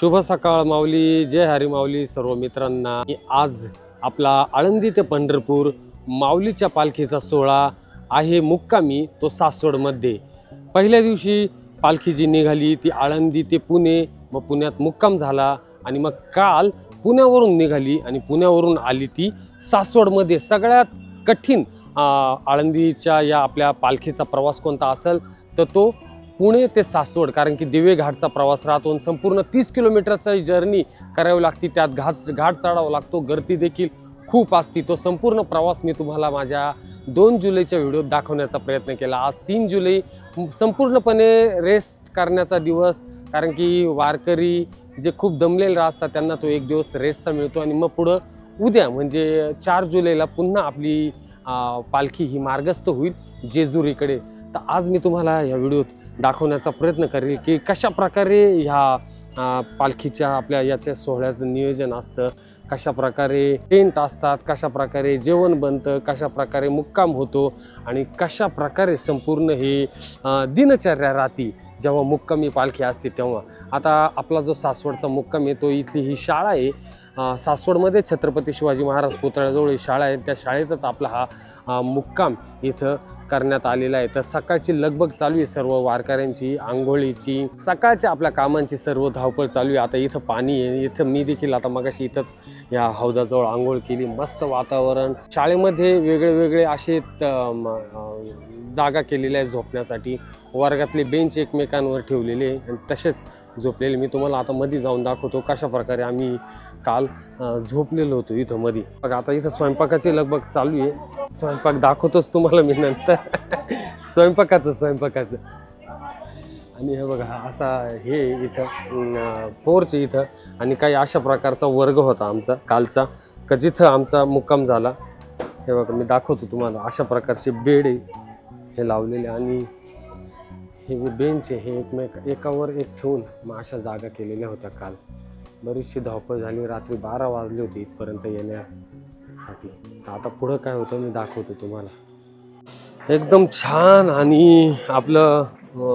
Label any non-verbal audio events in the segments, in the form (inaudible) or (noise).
शुभ सकाळ माऊली जय हरी माऊली सर्व मित्रांना. आज आपला आळंदी ते पंढरपूर माऊलीच्या पालखीचा सोहळा आहे मुक्कामी तो सासवडमध्ये. पहिल्या दिवशी पालखी जी निघाली ती आळंदी ते पुणे मग पुण्यात मुक्काम झाला आणि मग काल पुण्यावरून निघाली आणि पुण्यावरून आली ती सासवडमध्ये. सगळ्यात कठीण आळंदीच्या या आपल्या पालखीचा प्रवास कोणता असेल तर तो पुणे ते सासवड कारण की दिवे घाटचा प्रवास राहतो आणि संपूर्ण तीस किलोमीटरचा जर्नी करावी लागते. त्यात घाट घाट चढावा लागतो गर्दी देखील खूप असती. तो संपूर्ण प्रवास मी तुम्हाला माझ्या दोन जुलैच्या व्हिडिओत दाखवण्याचा प्रयत्न केला. आज तीन जुलै संपूर्णपणे रेस्ट करण्याचा दिवस कारण की वारकरी जे खूप दमलेले असतात त्यांना तो एक दिवस रेस्टचा मिळतो. आणि मग पुढं उद्या म्हणजे चार जुलैला पुन्हा आपली पालखी ही मार्गस्थ होईल जेजुरीकडे. तर आज मी तुम्हाला या व्हिडिओत दाखवण्याचा प्रयत्न करेल की कशा प्रकारे ह्या पालखीच्या आपल्या याच्या सोहळ्याचं नियोजन असतं कशा प्रकारे टेंट असतात कशा प्रकारे जेवण बनतं कशा प्रकारे मुक्काम होतो आणि कशा प्रकारे संपूर्ण हे दिनचर्या राहती जेव्हा मुक्कामी पालखी असते तेव्हा. आता आपला जो सासवडचा मुक्काम आहे तो इथली ही शाळा आहे. सासवडमध्ये छत्रपती शिवाजी महाराज पुतळ्याजवळ ही शाळा आहे. त्या शाळेतच आपला हा मुक्काम इथं करण्यात आलेला आहे. तर सकाळची लगबग चालू आहे सर्व वारकऱ्यांची आंघोळीची. सकाळच्या आपल्या कामांची सर्व धावपळ चालू आहे. आता इथं पाणी आहे. इथं मी देखील आता मगाशी इथंच या हौदाजवळ आंघोळ केली. मस्त वातावरण. शाळेमध्ये वेगळे वेगळे असे जागा केलेल्या आहेत झोपण्यासाठी. वर्गातले बेंच एकमेकांवर ठेवलेले आणि तसेच झोपलेले. मी तुम्हाला आता मध्ये जाऊन दाखवतो कशा प्रकारे आम्ही काल झोपलेलो होतो इथं मध्ये बघा आता इथं स्वयंपाकाची लगबग चालू आहे. स्वयंपाक दाखवतोच तुम्हाला मी नंतर. (laughs) स्वयंपाकाचं स्वयंपाकाचं. आणि हे बघा असा हे इथं पोर्च इथं. आणि काही अशा प्रकारचा वर्ग होता आमचा कालचा. का जिथं आमचा मुक्काम झाला हे बघा मी दाखवतो तुम्हाला. अशा प्रकारचे बेड हे लावलेले. आणि हे जे बेंच आहे हे एकमेक एकावर एक ठेवून मग अशा जागा केलेल्या होत्या काल. बरीचशी धावपळ झाली. रात्री बारा वाजले होते इथपर्यंत येण्यासाठी. आता पुढं काय होतं मी दाखवतो तुम्हाला. एकदम छान आणि आपलं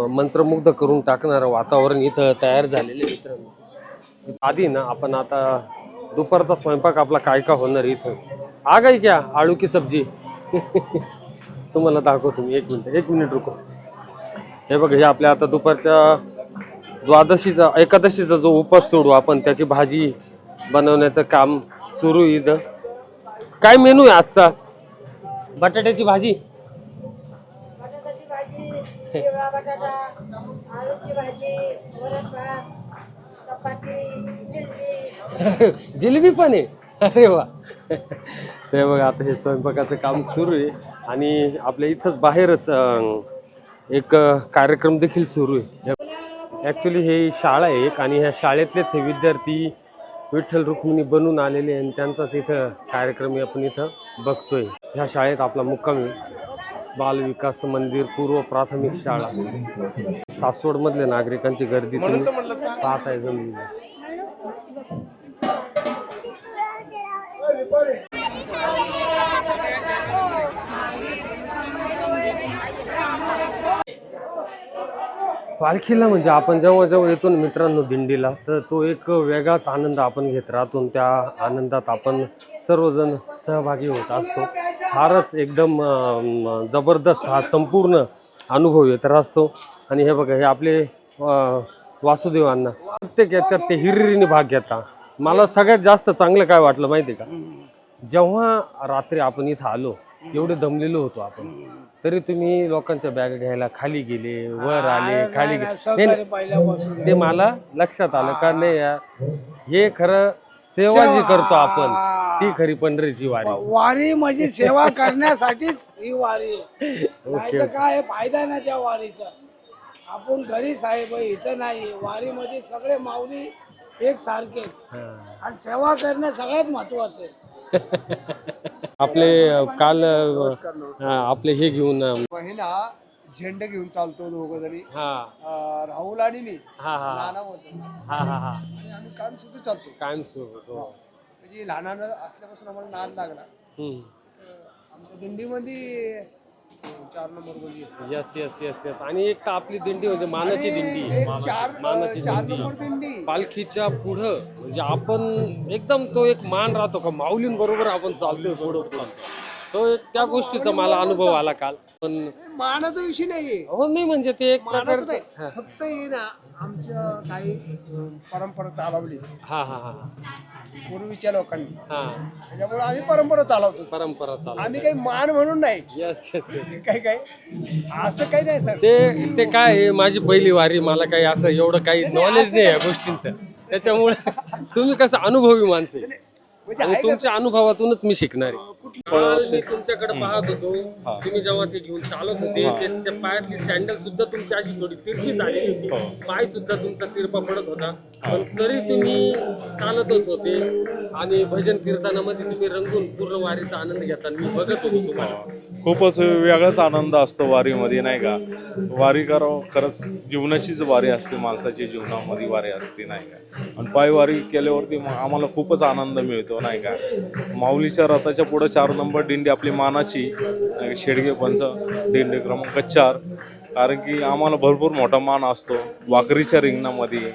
मंत्रमुग्ध करून टाकणारं वातावरण इथं तयार झालेलं आहे मित्रांनो. आधी ना आपण आता दुपारचा स्वयंपाक आपला काय का होणार इथं? आ गई क्या आळू की सब्जी. (laughs) तुम्हाला दाखवतो मी. एक मिनिट एक मिनिट रुको. हे बघा हे आपल्या आता दुपारच्या द्वादशीचा एकादशीचा जो उपास सोडू आपण त्याची भाजी बनवण्याचं काम सुरू आहे इथं. काय मेनू आहे आजचा? बटाट्याची भाजी? बटाट्याची भाजी पिवळा बटाटा भाजी वरण भात चपाती जिलबी जिलेबी पण आहे? अरे वा. ते बघा आता हे स्वयंपाकाचं काम सुरू आहे आणि आपल्या इथंच बाहेरच अं, एक अं, कार्यक्रम देखील सुरू आहे. ॲक्च्युली हे शाळा आहे एक आणि ह्या शाळेतलेच हे विद्यार्थी विठ्ठल रुक्मिणी बनून आलेले आणि त्यांचाच इथं कार्यक्रम आपण इथं बघतोय. ह्या शाळेत आपला मुक्काम बाल विकास मंदिर पूर्व प्राथमिक शाळा. सासवडमधल्या नागरिकांची गर्दी तुम्ही पाहताय जमीन पालखीला म्हणजे आपण जेव्हा जेव्हा येतो ना मित्रांनो दिंडीला तर तो एक वेगळाच आनंद आपण घेत राहतो त्या आनंदात आपण सर्वजण सहभागी होत असतो. फारच एकदम जबरदस्त हा संपूर्ण अनुभव येत असतो आणि हे बघा हे आपले वासुदेवांना प्रत्येक याच्यात ते हिरिरीने भाग घेता. मला सगळ्यात जास्त चांगलं काय वाटलं माहिती आहे का? जेव्हा रात्री आपण इथं आलो एवढे दमलेलो होतो आपण. तरी तुम्ही लोकांच्या बॅग घ्यायला खाली गेले वर आले खाली गेले. नाही, नाही. ते मला लक्षात आलं का नाही यार? हे खरं सेवा जी करतो आपण ती खरी पंढरीची वारी. वारी म्हणजे सेवा करण्यासाठीच ही वारी (laughs) नाही काय फायदा नाही त्या वारीचा. आपण घरी साहेब आहे, इथं नाही वारीमध्ये सगळे माऊली एक सारखे हा. आणि सेवा करणं सगळ्यात महत्वाचं आहे. (laughs) आपले काल हा, आपले हे घेऊन अं, झेंडे घेऊन चालतो दोघं जणी. हा. अं, राहुल आणि मी. हा हा. होतो हा हा हा. आणि आम्ही काम सुरू चालतो. कायम सुरू होतो म्हणजे लहानानं असल्यापासून आम्हाला नाद लागला. हम्म. आमच्या दिंडीमध्ये चार number. Yes yes yes yes आणि एक तर आपली दिंडी म्हणजे मानाची दिंडी. एक चार मानाची चार दिंडी. नंबर दिंडी. पालखीच्या पुढं म्हणजे आपण एकदम तो एक मान राहतो का? माऊलींबरोबर आपण चालतोय पुढं चालतो तो एक त्या गोष्टीचा मला अनुभव आला काल. पण मानाचा विषय नाहीये. हो नाही म्हणजे ते एक मानाचं प्रकारचं नाही. हा फक्त हे ना आमच्या काही परंपरा चालवली. हा हा हा पूर्वीच्या लोकांनी. हा. त्याच्यामुळे आम्ही परंपरा चालवतो. परंपरा चालू आम्ही काही मान म्हणून नाही. यस यस यस काय काय असं काही नाही सर. ते ते काय आहे माझी पहिली वारी मला काही असं एवढं काही नॉलेज नाही या गोष्टींचं. त्याच्यामुळे तुम्ही कसं अनुभवी माणसे आणि आहे का तुमच्या अनुभवातूनच मी शिकणार आहे. तुमच्याकडे पाहत होतो. तुम्ही जेव्हा ते घेऊन चालत होते त्यांच्या पायातली सँडल सुद्धा तुमची अशी थोडी तिरकी झालेली होती. पाय सुद्धा तुमचा तिरपा पडत होता. पण तरी तुम्ही चालतच होते आणि भजन कीर्तनामध्ये तुम्ही रंगून पूर्ण वारीचा आनंद घेताना मी बघत होतो तुम्हाला. खूपच वेगळाच आनंद असतो वारीमध्ये नाही का? वारी करावं खरंच जीवनाचीच वारी असते माणसाच्या जीवनामध्ये वारी असते नाही का? आणि पायवारी केल्यावरती मग आम्हाला खूपच आनंद मिळतो. नाही का? माऊलीच्या रथाच्या पुढं चार नंबर दिंडी आपली मानाची नाही का, शेडगे पंच दिंडी क्रमांक चार. कारण की आम्हाला भरपूर मोठा मान असतो. वाकरीच्या रिंगणामध्ये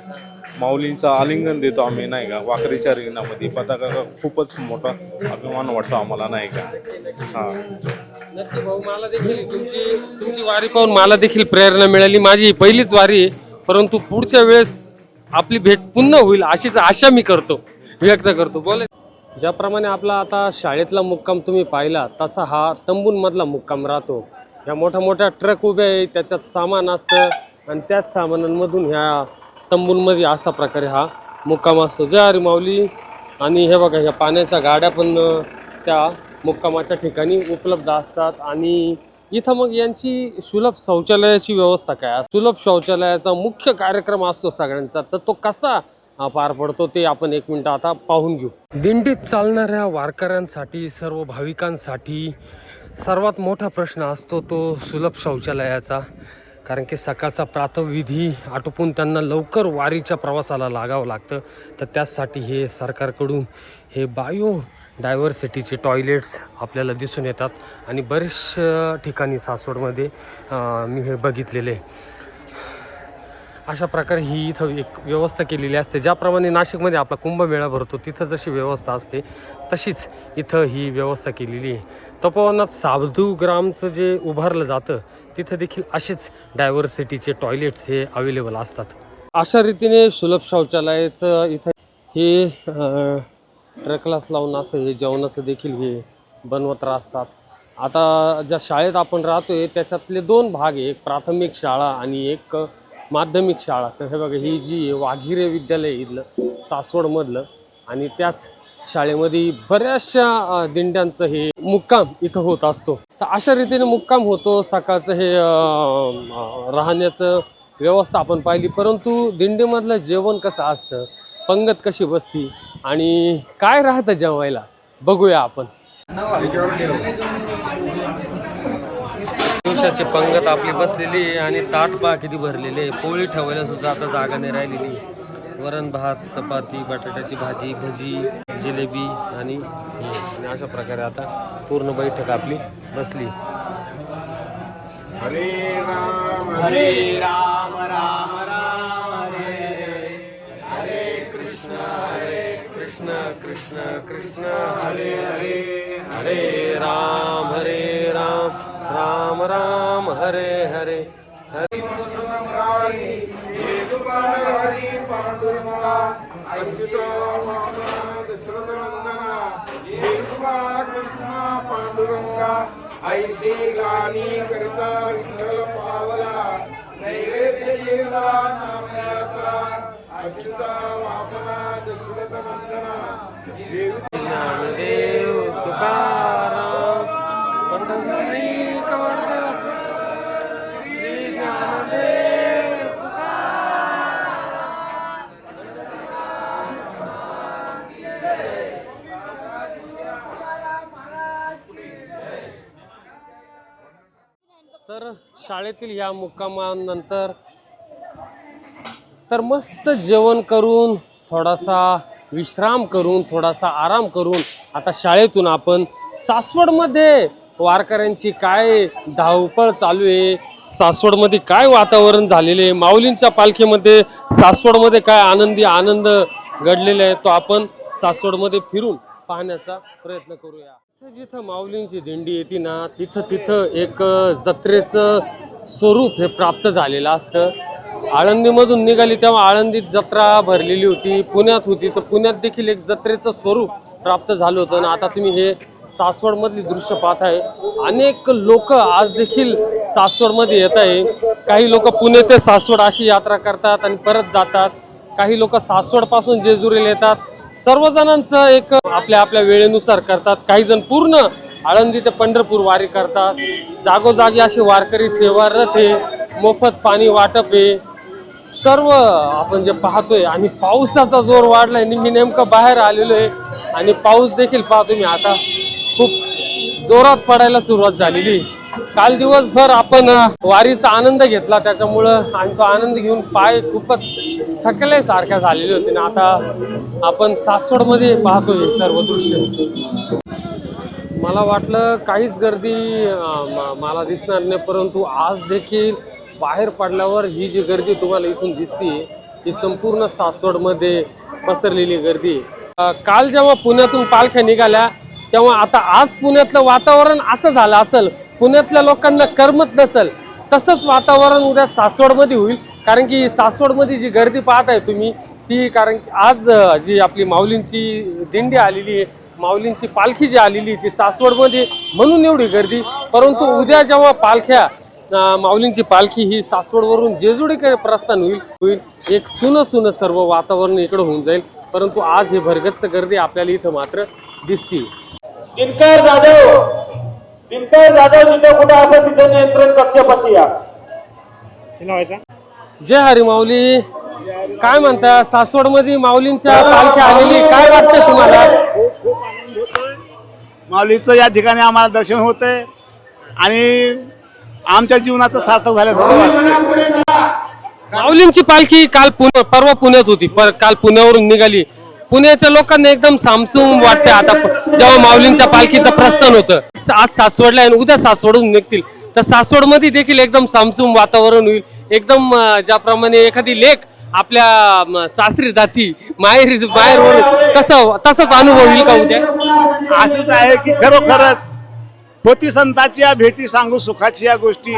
माऊलींचा आलिंगन देतो आम्ही नाही का? वाकरीच्या रिंगणामध्ये. पताका खूपच मोठा अभिमान वाटतो आम्हाला नाही का? हां. भाऊ मला देखील तुमची तुमची वारी पाहून मला देखील प्रेरणा मिळाली. माझी पहिलीच वारी आहे परंतु पुढच्या वेळेस आपली भेट पुन्हा होईल अशीच आशा मी करतो व्यक्त करतो. बोला. ज्याप्रमाणे आपला आता शाळेतला मुक्काम तुम्ही पाहिला तसा हा तंबूंमधला मुक्काम राहतो. ह्या मोठ्या मोठ्या ट्रक उभ्या आहे त्याच्यात सामान असतं आणि त्याच सामानांमधून ह्या तंबूंमध्ये अशा प्रकारे हा मुक्काम असतो. जय हरी माऊली. आणि हे बघा ह्या पाण्याच्या गाड्या पण त्या मुक्कामाच्या ठिकाणी उपलब्ध असतात. आणि इथं मग यांची सुलभ शौचालयाची व्यवस्था काय? सुलभ शौचालयाचा मुख्य कार्यक्रम असतो सगळ्यांचा. तर तो कसा पार पडतो ते आपण एक मिनिट आता पाहून घेऊ. दिंडीत चालणाऱ्या वारकऱ्यांसाठी सर्व भाविकांसाठी सर्वात मोठा प्रश्न असतो तो सुलभ शौचालयाचा. कारण की सकाळचा प्रातविधी आटोपून त्यांना लवकर वारीच्या प्रवासाला लागावं लागतं. तर त्याचसाठी हे सरकारकडून हे बायो डायव्हर्सिटीचे टॉयलेट्स आपल्याला दिसून येतात. आणि बरेचशा ठिकाणी सासवडमध्ये मी हे बघितलेले आहे. अशा प्रकारे ही इथं एक व्यवस्था केलेली असते. ज्याप्रमाणे नाशिकमध्ये आपला कुंभमेळा भरतो तिथं जशी व्यवस्था असते तशीच इथं ही व्यवस्था केलेली आहे. तपोवनात साधू ग्रामचं जे उभारलं जातं तिथं देखील असेच डायव्हर्सिटीचे टॉयलेट्स हे अवेलेबल असतात. अशा रीतीने सुलभ शौचालयाचं इथं हे ट्रकलाच लावून असं हे जेवणाचं देखील हे बनवत असतात आता ज्या शाळेत आपण राहतोय त्याच्यातले दोन भाग आहे. एक प्राथमिक शाळा आणि एक माध्यमिक शाळा. तर हे बघा ही जी वाघिरे विद्यालय इथलं सासवडमधलं आणि त्याच शाळेमध्ये बऱ्याचशा दिंड्यांचं हे मुक्काम इथं होत असतो. तर अशा रीतीने मुक्काम होतो. सकाळचं हे राहण्याचं व्यवस्था आपण पाहिली. परंतु दिंडीमधलं जेवण कसं असतं? पंगत कशी बसती? आणि काय राहतं जेवायला? बघूया आपण. दिवसाची पंगत आपली बसलेली आहे आणि ताट पा किती भरलेले आहे. पोळी ठेवायला सुद्धा आता जागा नाही राहिलेली वरण भात चपाती बटाट्याची भाजी भजी जिलेबी आणि अशा प्रकारे आता पूर्ण बैठक आपली बसली. कृष्ण कृष्ण कृष्ण हरे हरे. हरे राम हरे राम. राम राम हरे हरे. हरे ऐसे गाणी करता विठ्ठल पावला. नैवेद्य जेवा नामयाचा. अच्युता वामना दशरथ नंदना ज्ञानदेव तुकाराम. पंढरीक शाळेतील या मुक्कामानंतर तर मस्त जेवण करून थोडासा विश्राम करून थोडासा आराम करून आता शाळेतून आपण सासवडमध्ये वारकऱ्यांची काय धावपळ चालू आहे? सासवडमध्ये काय वातावरण झालेले आहे? माऊलींच्या पालखीमध्ये सासवडमध्ये काय आनंदी आनंद घडलेला आहे? तो आपण सासवडमध्ये फिरून पाहण्याचा प्रयत्न करूया. जिथं जिथं माऊलींची दिंडी येते ना तिथं तिथं एक जत्रेचं स्वरूप हे प्राप्त झालेलं असतं. आळंदीमधून निघाली तेव्हा आळंदीत जत्रा भरलेली होती पुण्यात होती तर पुण्यात देखील एक जत्रेचं स्वरूप प्राप्त झालं होतं. आणि आता तुम्ही हे सासवडमधली दृश्य पाहत आहे अनेक लोक आज देखील सासवडमध्ये येत आहे. काही लोक पुणे ते सासवड अशी यात्रा करतात आणि परत जातात. काही लोक सासवडपासून जेजुरीला येतात. सर्वजणांचं एक आपल्या आपल्या वेळेनुसार करतात. काही जण पूर्ण आळंदी ते पंढरपूर वारी करतात. जागोजागी अशी वारकरी सेवा रथ आहे मोफत पाणी वाटप आहे सर्व आपण जे पाहतोय आणि पावसाचा जोर वाढलाय मी नेमकं बाहेर आलेलो आहे. आणि पाऊस देखील पाहतो मी आता. खूप जोरात पडायला सुरुवात झालेली काल दिवसभर आपण वारीचा आनंद घेतला. त्याच्यामुळं आणि तो आनंद घेऊन पाय खूपच थकले सारख्या झालेले होते. ना आता आपण सासवडमध्ये पाहतोय हे सर्व दृश्य. मला वाटलं काहीच गर्दी मला दिसणार नाही परंतु आज देखील बाहेर पडल्यावर ही जी गर्दी तुम्हाला इथून दिसते ही संपूर्ण सासवडमध्ये पसरलेली गर्दी काल जेव्हा पुण्यातून पालख्या निघाल्या तेव्हा आता आज पुण्यातलं वातावरण असं झालं असेल पुण्यातल्या लोकांना करमत नसेल तसंच वातावरण उद्या सासवडमध्ये होईल. कारण की सासवडमध्ये जी गर्दी पाहताय तुम्ही ती कारण की आज जी आपली माऊलींची दिंडी आलेली आहे माऊलींची पालखी जी आलेली ती सासवडमध्ये म्हणून एवढी गर्दी. परंतु उद्या जेव्हा पालख्या माऊलींची पालखी ही सासवडवरून जेजुडीकडे प्रस्थान होईल होईल एक सुन सुन सर्व वातावरण इकडं होऊन जाईल. परंतु आज हे भरगच्च गर्दी आपल्याला इथं मात्र दिसतील. दिनकर जाधव! दिनकर जाधव जिथे कुठे? असं तिथे नियंत्रण कक्षापाशी या. जय हरी माऊली. काय म्हणता? सासवडमध्ये माऊलींच्या पालखी आलेली काय वाटतं तुम्हाला? माऊलीचं या ठिकाणी आम्हाला दर्शन होतंय. आणि आमच्या जीवनाचं सार्थक झाल्यासारखं वाटतं माऊलींची पालखी काल पुणे परवा पुण्यात होती. पर काल पुण्यावरून निघाली. पुण्याच्या लोकांना एकदम सामसूम वाटते आता जेव्हा माऊलींच्या पालखीचं प्रस्थान होतं आज सासवडला आणि उद्या सासवडून निघतील. तर सासवडमध्ये देखील एकदम सामसूम वातावरण होईल. एकदम ज्याप्रमाणे एखादी लेख आपल्या सासरी जाती माहेरी बाहेर कसं तसंच अनुभव येईल का उद्या? असंच आहे की खरोखरच होती संताची या भेटी सांगू सुखाची या गोष्टी.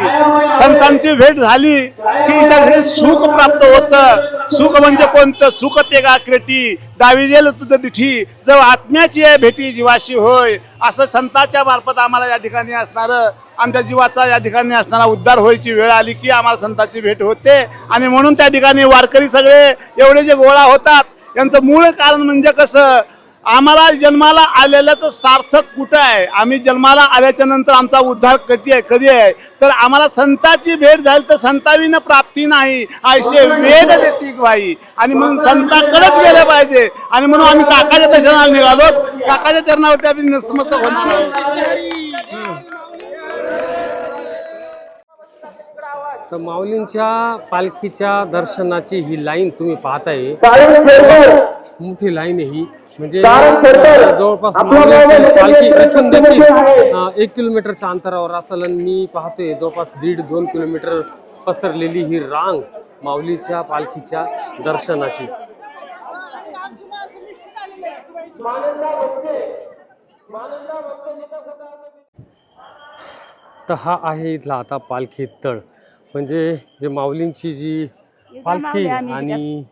संतांची भेट झाली की इथे सुख प्राप्त होतं. सुख म्हणजे कोणतं? सुख ते का क्रेटी. दावी जेल तुझं दिठी. जर आत्म्याची आहे भेटी जीवाशी होय. असं संताच्या मार्फत आम्हाला या ठिकाणी असणारं आमच्या जीवाचा या ठिकाणी असणारा उद्धार व्हायची वेळ आली की आम्हाला संताची भेट होते. आणि म्हणून त्या ठिकाणी वारकरी सगळे एवढे जे गोळा होतात यांचं मूळ कारण म्हणजे कसं? आम्हाला जन्माला आलेल्याचं सार्थक कुठं आहे? आम्ही जन्माला आल्याच्यानंतर आमचा उद्धार कधी आहे? कधी आहे? तर आम्हाला संताची भेट झाली तर संताविनं प्राप्ती नाही. असे वेद देती ग्वाही. आणि म्हणून संताकडेच गेले पाहिजे. आणि म्हणून आम्ही काकाच्या दर्शनाला निघालो. काकाच्या चरणावरती आम्ही नतमस्तक होणार आहोत. तर माऊलींच्या पालखीच्या दर्शनाची ही लाईन तुम्ही पाहताय. मोठी लाईन आहे ही. म्हणजे जवळपास पालखी इथून देखील अं, एक किलोमीटरच्या अंतरावर असेल आणि मी पाहतोय जवळपास दीड दोन किलोमीटर पसरलेली ही रांग माऊलीच्या पालखीच्या दर्शनाची. तर हा आहे इथला आता पालखी तळ. म्हणजे जे माऊलींची जी पालखी आणि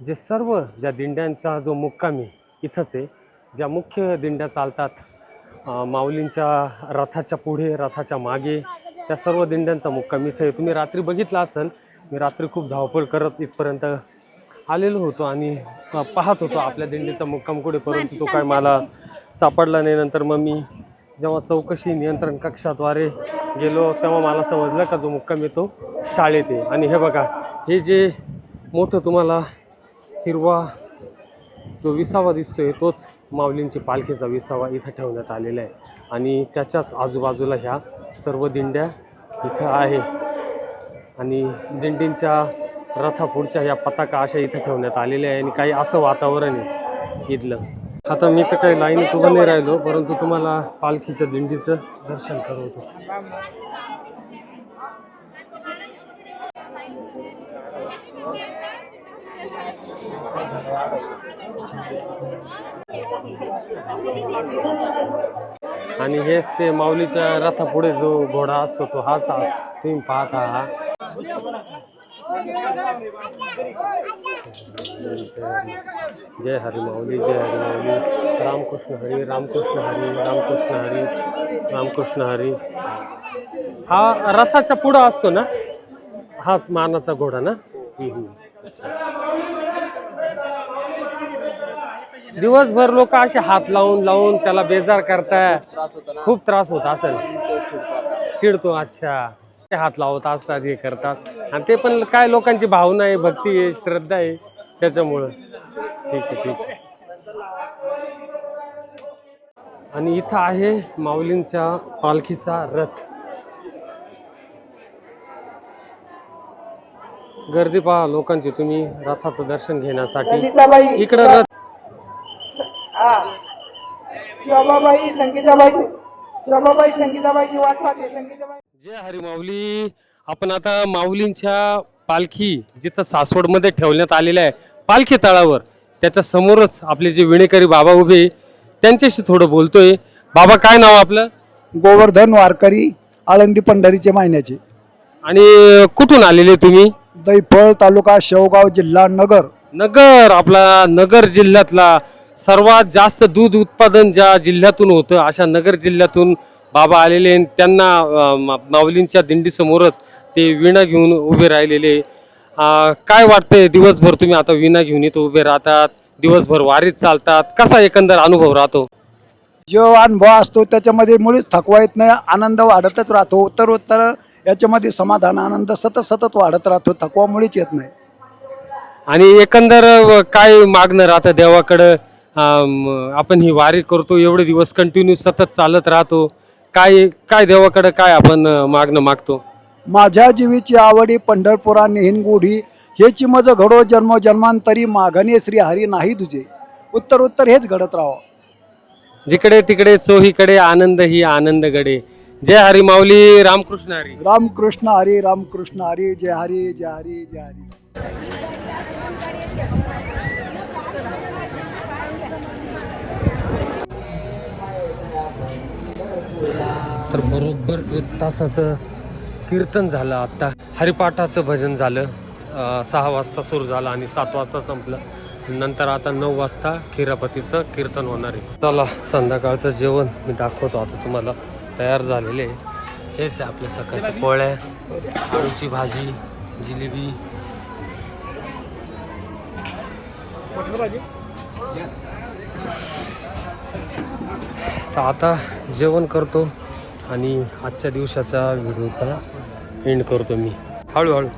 जे सर्व ज्या दिंड्यांचा जो मुक्कामी इथंच आहे. ज्या मुख्य दिंड्या चालतात माऊलींच्या रथाच्या पुढे रथाच्या मागे त्या सर्व दिंड्यांचा मुक्काम इथं आहे. तुम्ही रात्री बघितला असेल मी रात्री खूप धावपळ करत इथपर्यंत आलेलो होतो आणि पाहत होतो आपल्या दिंडीचा मुक्काम कुठे परंतु तो काय मला सापडला नाही. नंतर मग मी जेव्हा चौकशी नियंत्रण कक्षाद्वारे गेलो तेव्हा मला समजलं का जो मुक्काम येतो शाळेत आहे. आणि हे बघा हे जे मोठं तुम्हाला हिरवा जो विसावा दिसतोय तोच माऊलींची पालखीचा विसावा इथं ठेवण्यात आलेला आहे. आणि त्याच्याच आजूबाजूला ह्या सर्व दिंड्या इथं आहे. आणि दिंडींच्या रथापुढच्या ह्या पताका अशा इथं ठेवण्यात आलेल्या आहे. आणि काही असं वातावरण आहे इथलं. आता मी तर काही लाईन उभं नाही राहिलो परंतु तुम्हाला पालखीच्या दिंडीचं दर्शन करवतो. आणि हेच ते माऊलीच्या रथापुढे जो घोडा असतो तो हाच तुम्ही पाहत आहात जय हरी माऊली जय हरी माऊली. रामकृष्ण हरी रामकृष्ण हरी रामकृष्ण हरी रामकृष्ण हरी. हा रथाच्या पुढं असतो ना? हाच मानाचा घोडा ना? हम्म, दिवसभर लोक असे हात लावून लावून त्याला बेजार करताय. खूप त्रास होत असेल. चिडतो अच्छा. ते हात लावत असतात हे करतात. आणि ते पण काय लोकांची भावना आहे भक्ती आहे श्रद्धा आहे त्याच्यामुळं. ठीक आहे ठीक आहे. आणि इथं आहे माऊलींच्या पालखीचा रथ. गर्दी पहा लोकांची तुम्ही रथाचं दर्शन घेण्यासाठी. इकडं रथ शोभाबाई संगीताबाई शोभाबाई संगीताबाईची वाट पाहते संगीताबाई. जय हरी माऊली. आपण आता माऊलींच्या पालखी जिथं सासवडमध्ये ठेवण्यात आलेल्या आहे पालखी तळावर. त्याच्या समोरच आपले जे विणेकरी बाबा उभे त्यांच्याशी थोडं बोलतोय. बाबा काय नाव आपलं? गोवर्धन वारकरी आळंदी पंढरीचे महिन्याचे आणि कुठून आलेले तुम्ही? दैफळ तालुका शेवगाव जिल्हा नगर. नगर आपला नगर जिल्ह्यातला सर्वात जास्त दूध उत्पादन ज्या जिल्ह्यातून होतं अशा नगर जिल्ह्यातून बाबा आलेले आहेत. त्यांना अं, माऊलींच्या दिंडीसमोरच ते विणा घेऊन उभे राहिलेले. अं, काय वाटतंय दिवसभर तुम्ही आता विणा घेऊन इथं उभे राहतात? दिवसभर वारीत चालतात? कसा एकंदर अनुभव राहतो? जो अनुभव असतो त्याच्यामध्ये मुळीच थकवा येत नाही. आनंद वाढतच राहतो. उत्तर उत्तर याच्यामध्ये समाधान आनंद सतत सतत वाढत राहतो थकवा मुळीच येत नाही. आणि एकंदर अं, काय मागणं राहतं देवाकडं? आपण ही वारी करतो एवढे दिवस कंटिन्यू सतत चालत राहतो. काय काय देवाकडं काय आपण अं, मागणं मागतो? माझ्या जीवीची आवडी पंढरपुरा नेहीन गुढी हेची मज घडो जन्म जन्मांतरी मागणे श्री हरी नाही तुझे. उत्तर उत्तर हेच घडत राहावं. जिकडे तिकडे चोहीकडे आनंद ही आनंद गडे जय हरी माऊली रामकृष्ण हरी. रामकृष्ण हरी रामकृष्ण हरी जय हरी जय हरी जय हरी. तर बरोबर एक तासाचं कीर्तन झालं आता. हरिपाठाचं भजन झालं. अं, सहा वाजता सुरू झालं आणि सात वाजता संपलं. नंतर आता नऊ वाजता खिरापतीचं कीर्तन होणार आहे. चला संध्याकाळचं जेवण मी दाखवतो आता तुम्हाला. तयार झालेले हेच आहे आपल्या सकाळच्या पोळ्या आळूची भाजी जिलेबी. तर आता जेवण करतो आणि आजच्या दिवसाचा व्हिडिओचा एंड करतो मी. हळूहळू.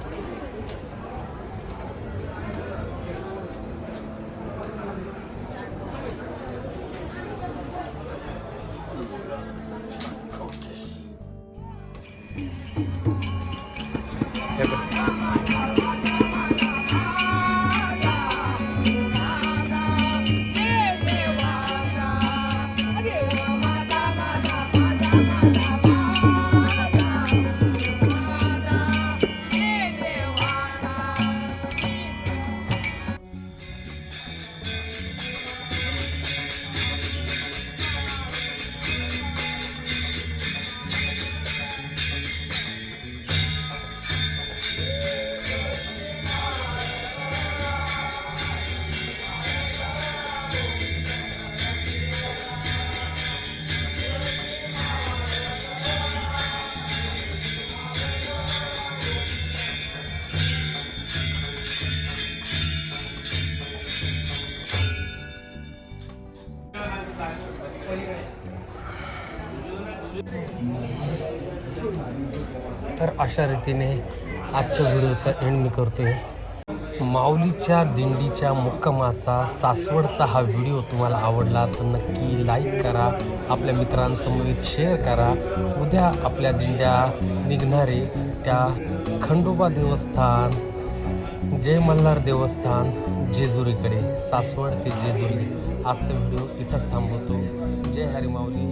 तर अशा रीतीने आजच्या व्हिडिओचा एंड मी करतोय. माऊलीच्या दिंडीच्या मुक्कामाचा सासवडचा हा व्हिडिओ तुम्हाला आवडला तर नक्की लाईक करा आपल्या मित्रांसमवेत शेअर करा. उद्या आपल्या दिंड्या निघणारे त्या खंडोबा देवस्थान जय मल्हार देवस्थान जेजुरीकडे सासवड ते जेजुरी. आजचा व्हिडिओ इथंच थांबवतो. जय हरी माऊली.